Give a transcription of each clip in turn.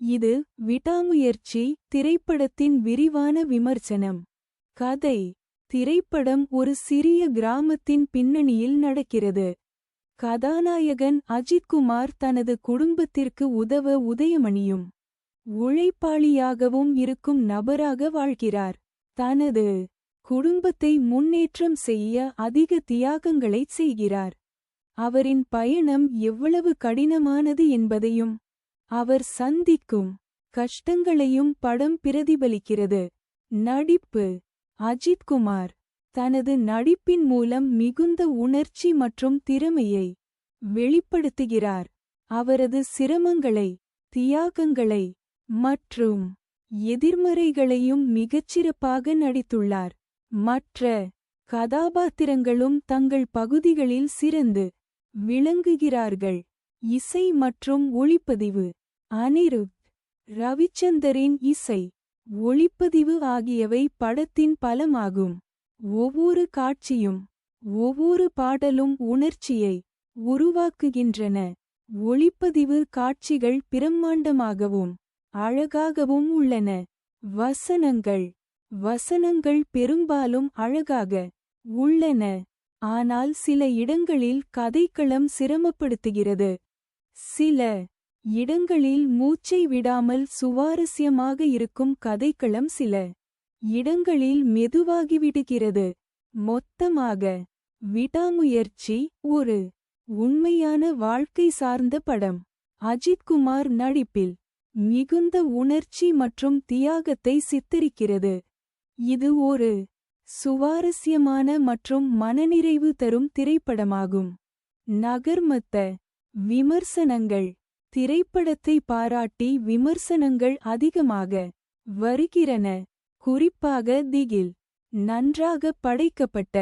இது விடாமுயற்சி திரைப்படத்தின் விரிவான விமர்சனம். கதை. திரைப்படம் ஒரு சிறிய கிராமத்தின் பின்னணியில் நடக்கிறது. கதாநாயகன் அஜித்குமார் தனது குடும்பத்திற்கு உதவ உதயமணியும் உழைப்பாளியாகவும் இருக்கும் நபராக வாழ்கிறார். தனது குடும்பத்தை முன்னேற்றம் செய்ய அதிக தியாகங்களைச் செய்கிறார். அவரின் பயணம் எவ்வளவு கடினமானது என்பதையும் அவர் சந்திக்கும் கஷ்டங்களையும் படம் பிரதிபலிக்கிறது. நடிப்பு. அஜித்குமார் தனது நடிப்பின் மூலம் மிகுந்த உணர்ச்சி மற்றும் திறமையை வெளிப்படுத்துகிறார். அவரது சிரமங்களை தியாகங்களை மற்றும் எதிர்மறைகளையும் மிகச்சிறப்பாக நடித்துள்ளார். மற்ற கதாபாத்திரங்களும் தங்கள் பகுதிகளில் சிறந்து விளங்குகிறார்கள். இசை மற்றும் ஒளிப்பதிவு. அனிருத் ரவிச்சந்தரின் இசை ஒளிப்பதிவு ஆகியவை படத்தின் பலமாகும். ஒவ்வொரு காட்சியும் ஒவ்வொரு பாடலும் உணர்ச்சியை உருவாக்குகின்றன. ஒளிப்பதிவு காட்சிகள் பிரம்மாண்டமாகவும் அழகாகவும் உள்ளன. வசனங்கள் வசனங்கள் பெரும்பாலும் அழகாக உள்ளன. ஆனால் சில இடங்களில் கதைக்களம் சிரமப்படுத்துகிறது. சில இடங்களில் மூச்சை விடாமல் சுவாரஸ்யமாக இருக்கும் கதைக்களம் சில. இடங்களில் மெதுவாகிவிடுகிறது. மொத்தமாக விடாமுயற்சி ஒரு உண்மையான வாழ்க்கை சார்ந்த படம். அஜித்குமார் நடிப்பில் மிகுந்த உணர்ச்சி மற்றும் தியாகத்தை சித்தரிக்கிறது. இது ஒரு சுவாரஸ்யமான மற்றும் மனநிறைவு தரும் திரைப்படமாகும். நகர்மத்த விமர்சனங்கள் திரைப்படத்தை பாராட்டி விமர்சனங்கள் அதிகமாக வருகிறன குறிப்பாக திகில் நன்றாக படைக்கப்பட்ட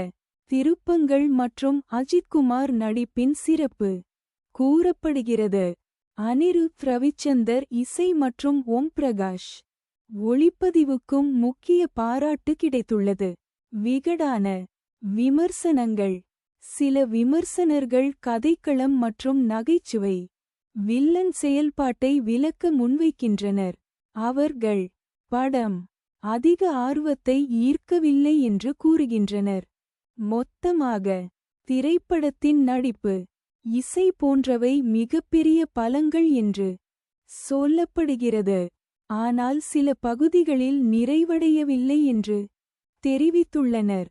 திருப்பங்கள் மற்றும் அஜித்குமார் நடிப்பின் சிறப்பு கூறப்படுகிறது. அனிருத் ரவிச்சந்தர் இசை மற்றும் ஓம் பிரகாஷ் ஒளிப்பதிவுக்கும் முக்கிய பாராட்டு கிடைத்துள்ளது. விகடான விமர்சனங்கள் சில விமர்சனர்கள் கதைக்களம் மற்றும் நகைச்சுவை வில்லன் செயல்பாட்டை விளக்க முன்வைக்கின்றனர். அவர்கள் படம் அதிக ஆர்வத்தை ஈர்க்கவில்லை என்று கூறுகின்றனர். மொத்தமாக திரைப்படத்தின் நடிப்பு இசை போன்றவை மிகப்பெரிய பலங்கள் என்று சொல்லப்படுகிறது. ஆனால் சில பகுதிகளில் நிறைவடையவில்லை என்று தெரிவித்துள்ளனர்.